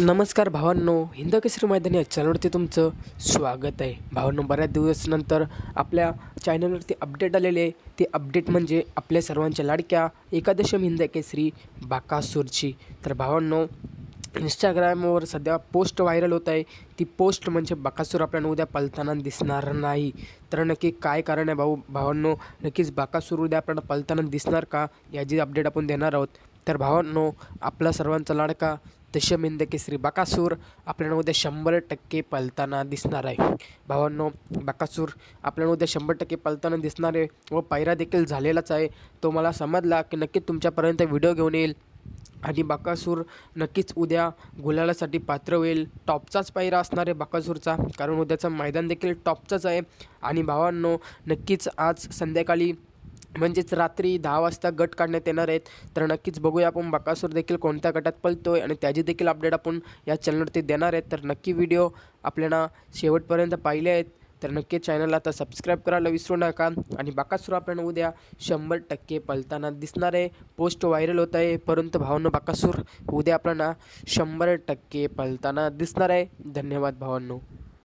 नमस्कार भावांनो हिंद केसरी मैदानी या चॅनलवरती तुमचं स्वागत आहे. भावांनो बऱ्याच दिवसानंतर आपल्या चॅनलवरती अपडेट आलेले आहे. ते अपडेट म्हणजे आपल्या सर्वांच्या लाडक्या एकादशम हिंद केसरी बाकासूरची. तर भावांनो इंस्टाग्रामवर सध्या पोस्ट व्हायरल होत आहे. ती पोस्ट म्हणजे बाकासूर आपल्याला उद्या पलताना दिसणार नाही. तर नक्की काय कारण आहे भाऊ भावांनो? नक्कीच बाकासूर उद्या आपल्याला पलताना दिसणार का? याची अपडेट आपण देणार आहोत. तर भावांनो आपला सर्वांचा लाडका दशमिंद केसरी बाकासूर आपल्याला उद्या शंभर टक्के पलताना दिसणार आहे. भावांनो बाकासूर आपल्याला उद्या शंभर टक्के पलताना दिसणार आहे व पायरा देखील झालेलाच आहे. तो मला समजला की नक्कीच तुमच्यापर्यंत व्हिडिओ घेऊन येईल आणि बाकासूर नक्कीच उद्या गुलालासाठी पात्र होईल. टॉपचाच पायरा असणार आहे बाकासूरचा कारण उद्याचं मैदान देखील टॉपचंच आहे. आणि भावांनो नक्कीच आज संध्याकाळी म्हणजेच रात्री दहा वाजता गट काढण्यात येणार आहेत. तर नक्कीच बघूया आपण बकासूर देखील कोणत्या गटात पळतोय आणि त्याची देखील अपडेट आपण या चॅनलवरती देणार आहेत. तर नक्की व्हिडिओ आपल्याला शेवटपर्यंत पाहिले आहेत. तर नक्की चॅनलला आता सबस्क्राईब करायला विसरू नका आणि बाकासूर आपल्याला उद्या शंभर टक्के पलताना दिसणार आहे. पोस्ट व्हायरल होत आहे. परंतु भावांनो बाकासूर उद्या आपल्याला शंभर टक्के पलताना दिसणार आहे. धन्यवाद भावांनो.